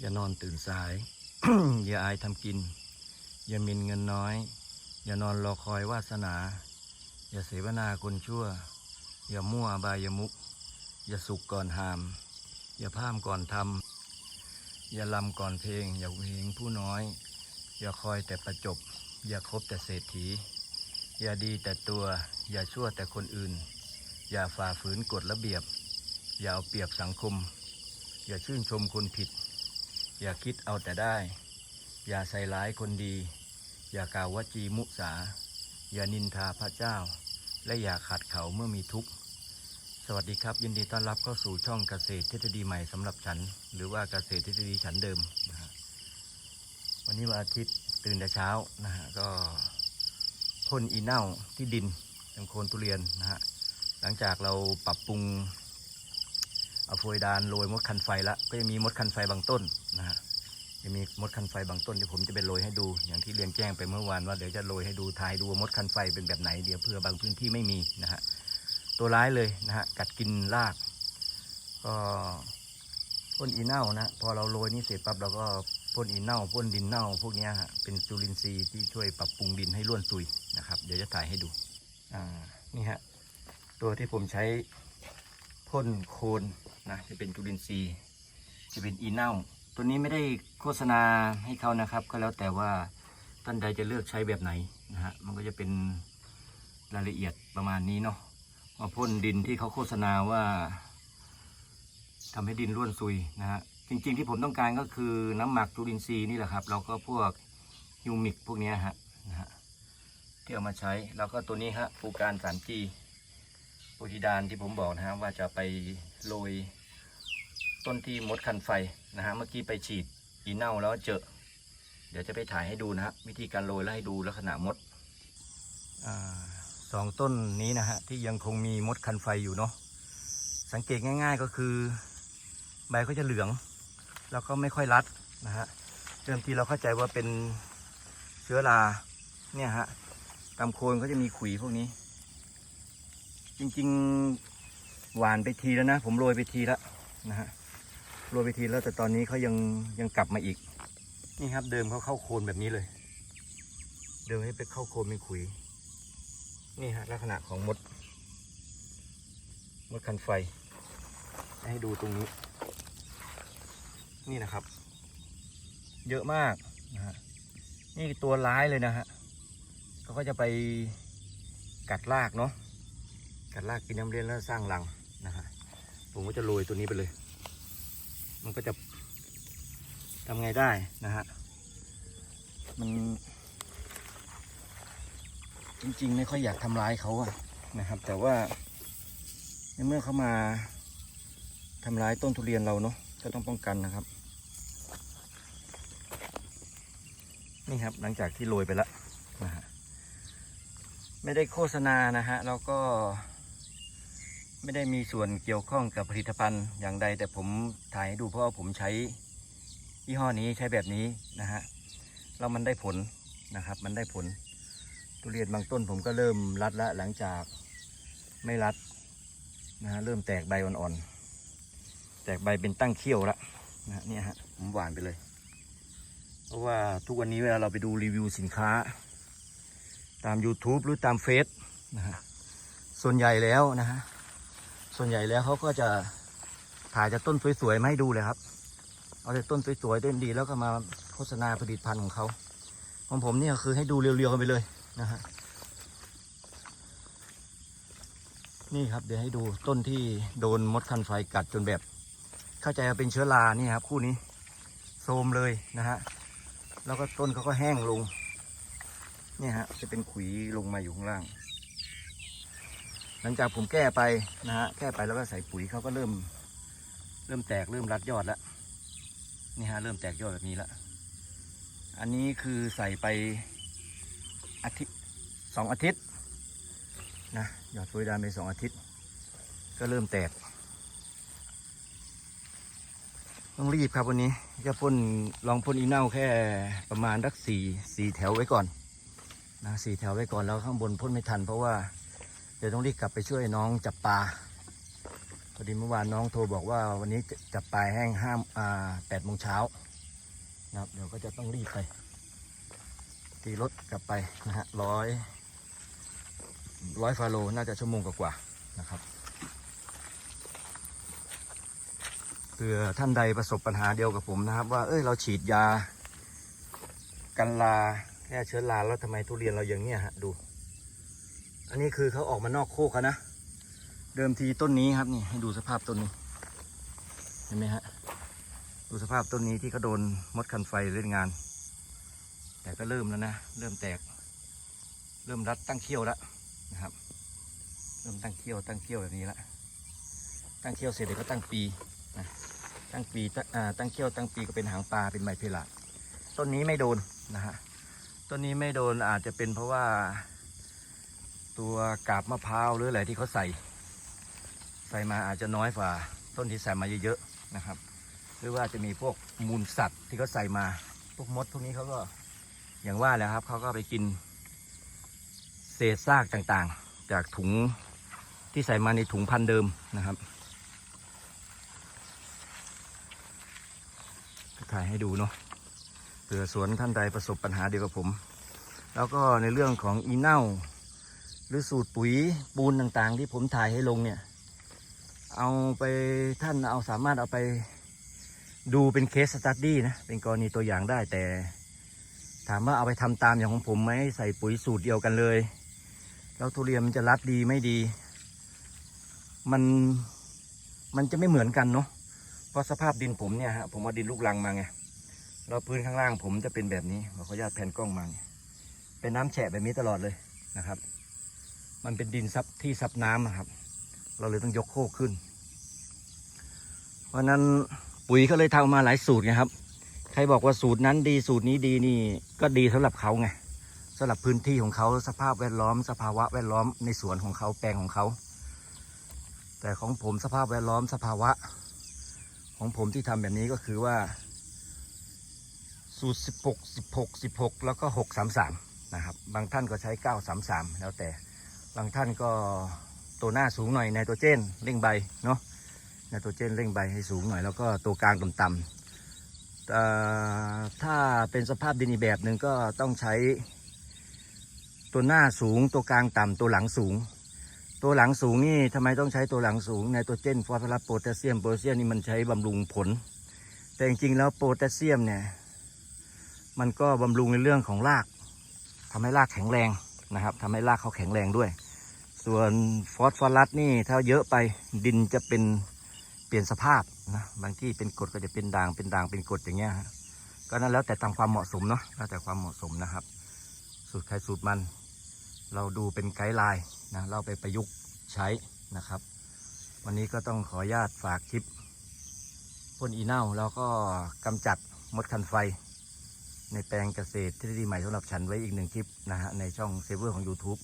อย่านอนตื่นสาย อย่าอายทำกิน อย่ามินเงินน้อย อย่านอนรอคอยวาสนา อย่าเสวนาคนชั่ว อย่ามั่วบายมุก อย่าสุกก่อนหาม อย่าพามก่อนทำอย่าลำก่อนเพลง อย่าเพลงผู้น้อย อย่าคอยแต่ประจบ อย่าคบแต่เศรษฐี อย่าดีแต่ตัว อย่าชั่วแต่คนอื่น อย่าฝ่าฝืนกฎระเบียบ อย่าเอาเปรียบสังคม อย่าชื่นชมคนผิด อย่าคิดเอาแต่ได้ อย่าใส่ร้ายคนดี อย่ากล่าววจีมุสา อย่านินทาพระเจ้า และอย่าขัดเขาเมื่อมีทุกข์ สวัสดีครับ ยินดีต้อนรับเข้าสู่ช่องเกษตรทฤษฎีใหม่สำหรับฉัน หรือว่าเกษตรทฤษฎีฉันเดิมนะฮะวันนี้วันอาทิตย์ตื่นแต่เช้านะฮะก็พ่นอีเน่าที่ดินยังโคนทุเรียนนะฮะหลังจากเราปรับปรุง เอาโฟยดานโรยมดคันไฟละก็ยังมีมดคันไฟบางต้นนะฮะยังมีมดคันไฟบางต้นที่ผมจะไปโรยให้ดู อย่างที่เรียนแจ้งไปเมื่อวานว่าเดี๋ยวจะโรยให้ดูทายดูมดคันไฟเป็นแบบไหนเดี๋ยวเพื่อบางพื้นที่ไม่มีนะฮะตัวร้ายเลยนะฮะกัดกินราก ก็พ่นอีเน่านะพอเราโรยนี่เสร็จปั๊บเราก็พ่นอีเน่าพ่นดินเน่า พวกเนี้ยฮะเป็นจุลินทรีย์ที่ช่วยปรับปรุงดินให้ร่วนซุยนะครับ เดี๋ยวจะถ่ายให้ดูอ่านี่ฮะตัวที่ผมใช้ พ่นโคนนะจะเป็นจุลินทรีย์ จะเป็นอีเน่า ตัวนี้ไม่ได้โฆษณาให้เขานะครับ ก็แล้วแต่ว่าท่านใดจะเลือกใช้แบบไหนนะฮะมันก็จะเป็นรายละเอียดประมาณนี้เนาะมาพ่นดินที่เขาโฆษณาว่าทำให้ดินร่วนซุยนะฮะจริงๆที่ผมต้องการก็คือน้ำหมักจุลินทรีย์นี่แหละครับแล้วก็พวกฮิวมิกพวกนี้ฮะนะฮะที่เอามาใช้แล้วก็ตัวนี้ฮะฟูการสารจี โปรติดานที่ผมบอกนะฮะว่าจะไปโรยต้นที่มดคันไฟนะฮะเมื่อกี้ไปฉีดอีเน่าแล้วเจอ เดี๋ยวจะไปถ่ายให้ดูนะฮะวิธีการโรยแล้วให้ดูลักษณะมดอสองต้นนี้นะฮะที่ยังคงมีมดคันไฟอยู่เนาะสังเกตง่าย ๆก็คือ ใบก็จะเหลือง แล้วก็ไม่ค่อยรัดนะฮะเดิมทีเราเข้าใจว่าเป็นเชื้อราเนี่ยฮะตามโคนก็จะมีขุยพวกนี้ จริง ๆ หวานไปทีแล้วนะ ผมโรยไปทีแล้วนะฮะโรยไปทีแล้วแต่ตอนนี้เขายังยังกลับมาอีก นี่ครับ เดิมเขาเข้าโคนแบบนี้เลย เดิมให้ไปเข้าโคนเป็นขุย นี่ฮะลักษณะของมด มดคันไฟ ให้ดูตรงนี้ นี่นะครับ เยอะมากนะฮะนี่ตัวร้ายเลยนะฮะเขาก็จะไปกัดรากเนาะ กัดรากกินน้ำเลี้ยงแล้วสร้างรังนะฮะผมก็จะโรยตัวนี้ไปเลย มันก็จะทำไงได้นะฮะมันจริงๆ ไม่ค่อยอยากทำร้ายเขาอะนะครับ แต่ว่าในเมื่อเขามาทำร้ายต้นทุเรียนเราเนาะก็ต้องป้องกันนะครับ นี่ครับหลังจากที่โรยไปแล้วนะฮะไม่ได้โฆษณานะฮะแล้วก็ ไม่ได้มีส่วนเกี่ยวข้องกับผลิตภัณฑ์อย่างใด แต่ผมถ่ายให้ดูเพราะว่าผมใช้ยี่ห้อนี้ใช้แบบนี้นะฮะแล้วมันได้ผลนะครับ มันได้ผลทุเรียนบางต้นผมก็เริ่มรัดละหลังจากไม่รัดนะฮะเริ่มแตกใบอ่อนๆแตกใบเป็นตั้งเขี้ยวละนะฮะเนี่ยฮะผมหวานไปเลย เพราะว่าทุกวันนี้เวลาเราไปดูรีวิวสินค้า ตาม YouTube หรือตามเฟซนะฮะส่วนใหญ่แล้วนะฮะ ส่วนใหญ่แล้วเขาก็จะถ่ายจากต้นสวยๆมาให้ดูเลยครับ เอาแต่ต้นสวยๆต้นดีแล้วก็มาโฆษณาผลิตภัณฑ์ของเขาของผมเนี่ยคือให้ดูเรียวๆกันไปเลยนะฮะนี่ครับเดี๋ยวให้ดูต้นที่โดนมดคันไฟกัดจนแบบ เข้าใจว่าเป็นเชื้อรานี่ครับ คู่นี้โทรมเลยนะฮะแล้วก็ต้นเขาก็แห้งลงเนี่ยฮะจะเป็นขุยลงมาอยู่ข้างล่าง หลังจากผมแก้ไปนะฮะแก้ไปแล้วก็ใส่ปุ๋ยเขาก็เริ่ม เริ่มแตกเริ่มรัดยอดแล้วนี่ฮะเริ่มแตกยอดแบบนี้แล้วอันนี้คือใส่ไปอาทิตย์สองอาทิตย์นะหยอดปุ๋ยดานไปสองอาทิตย์ ก็เริ่มแตก ต้องรีบครับวันนี้จะพ่นลองพ่นอีเน่าแค่ประมาณสักสี่สี่แถวไว้ก่อนนะสี่แถวไว้ก่อนแล้วข้างบนพ่นไม่ทันเพราะว่า เดี๋ยวต้องรีบกลับไปช่วยน้องจับปลาพอดีเมื่อวานน้องโทรบอกว่าวันนี้จับปลาแห้งห้ามอ่าแปดโมงเช้านะครับเดี๋ยวก็จะต้องรีบไปตีรถกลับไปนะฮะร้อยร้อยฟาโลน่าจะชั่วโมงกว่าๆนะครับเผื่อท่านใดประสบปัญหาเดียวกับผมนะครับ ว่าเอ้ยเราฉีดยา กันลาแค่เชื้อราแล้วทำไมทุเรียนเราอย่างเนี้ยฮะดู อันนี้คือเขาออกมานอกโคกแล้วนะ เดิมทีต้นนี้ครับนี่ให้ดูสภาพต้นนี้ เห็นไหมฮะ ดูสภาพต้นนี้ที่เขาโดนมดคันไฟเล่นงาน แต่ก็เริ่มแล้วนะ เริ่มแตก เริ่มรัดตั้งเขี้ยวแล้วนะครับ เริ่มตั้งเขี้ยวตั้งเขี้ยวแบบนี้ล้วตั้งเขี้ยวเสร็จเดี๋ยวก็ตั้งปีนะ ตั้งปีตั้งอ่าตั้งเขี้ยวตั้งปีก็เป็นหางปลาเป็นใบเพลาต้นนี้ไม่โดนนะฮะ ต้นนี้ไม่โดนอาจจะเป็นเพราะว่า ตัวกาบมะพร้าวหรืออะไรที่เขาใส่ ใส่มาอาจจะน้อยกว่าต้นที่ใส่มาเยอะๆนะครับ หรือว่าจะมีพวกมูลสัตว์ที่เขาใส่มาพวกมดพวกนี้เขาก็อย่างว่าแล้วครับเขาก็ไปกิน เศษซากต่างๆ จากถุงที่ใส่มาในถุงพันเดิมนะครับถ่ายให้ดูเนาะเผื่อสวนท่านใดประสบปัญหาเดียวกับผม แล้วก็ในเรื่องของอีเน่า หรือสูตรปุ๋ยปูนต่างๆ ที่ผมถ่ายให้ลงเนี่ย เอาไปท่านเอาสามารถเอาไปดูเป็นเคสสตัดดี้นะ เป็นกรณีตัวอย่างได้แต่ ถามว่าเอาไปทำตามอย่างของผมไหมใส่ปุ๋ยสูตรเดียวกันเลย แล้วทุเรียนมันจะรัดดีไม่ดี มันมันจะไม่เหมือนกันเนาะเพราะสภาพดินผมเนี่ยฮะผมเอาดินลูกรังมาไงแล้วพื้นข้างล่างผมจะเป็นแบบนี้ขออนุญาตแผ่นกล้องมาเนี่ยเป็นน้ำแฉะแบบนี้ตลอดเลยนะครับ มันเป็นดินซับที่ซับน้ำอะครับ เราเลยต้องยกโคกขึ้น เพราะฉะนั้นปุ๋ยก็เลยทำมาหลายสูตรไงครับ ใครบอกว่าสูตรนั้นดีสูตรนี้ดีนี่ก็ดีสำหรับเขาไงสำหรับพื้นที่ของเขาสภาพแวดล้อม สภาวะแวดล้อมในสวนของเขาแปลงของเขา แต่ของผมสภาพแวดล้อมสภาวะ ของผมที่ทำแบบนี้ก็คือว่า สูตร 16 16 16 แล้วก็ 633 นะครับ บางท่านก็ใช้ 933 แล้วแต่ บางท่านก็ตัวหน้าสูงหน่อยไนโตรเจนเร่งใบเนาะไนโตรเจนเร่งใบให้สูงหน่อย แล้วก็ตัวกลางต่ำๆถ้าเป็นสภาพดินอีแบบหนึ่งก็ต้องใช้ ตัวหน้าสูงตัวกลางต่ำตัวหลังสูง ตัวหลังสูงนี่ทำไมต้องใช้ตัวหลังสูงไนโตรเจนฟอสฟอรัสโพแทสเซียมโพแทสเซียมนี่มันใช้บำรุงผล แต่จริงๆแล้วโพแทสเซียมเนี่ยมันก็บำรุงในเรื่องของรากทำให้รากแข็งแรง นะครับทำให้รากเขาแข็งแรงด้วย ส่วนฟอสฟอรัสนี่ถ้าเยอะไปดินจะเป็นเปลี่ยนสภาพนะบางที่เป็นกรดก็จะเป็นด่างเป็นด่างเป็นกรดอย่างเงี้ยก็นั่นแล้วแต่ตามความเหมาะสมเนาะแล้วแต่ความเหมาะสมนะครับ สูตรใครสูตรมัน เราดูเป็นไกด์ไลน์นะเราไปประยุกต์ใช้นะครับ วันนี้ก็ต้องขออนุญาตฝากคลิปพ่นอีเน่าแล้วก็กำจัดมดคันไฟ ในแปลงเกษตรทฤษฎีใหม่สำหรับฉันไว้อีกหนึ่งคลิปนะฮะในช่องเซเวอร์ของ YouTube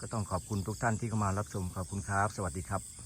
ก็ต้องขอบคุณทุกท่านที่เข้ามารับชมขอบคุณครับ สวัสดีครับ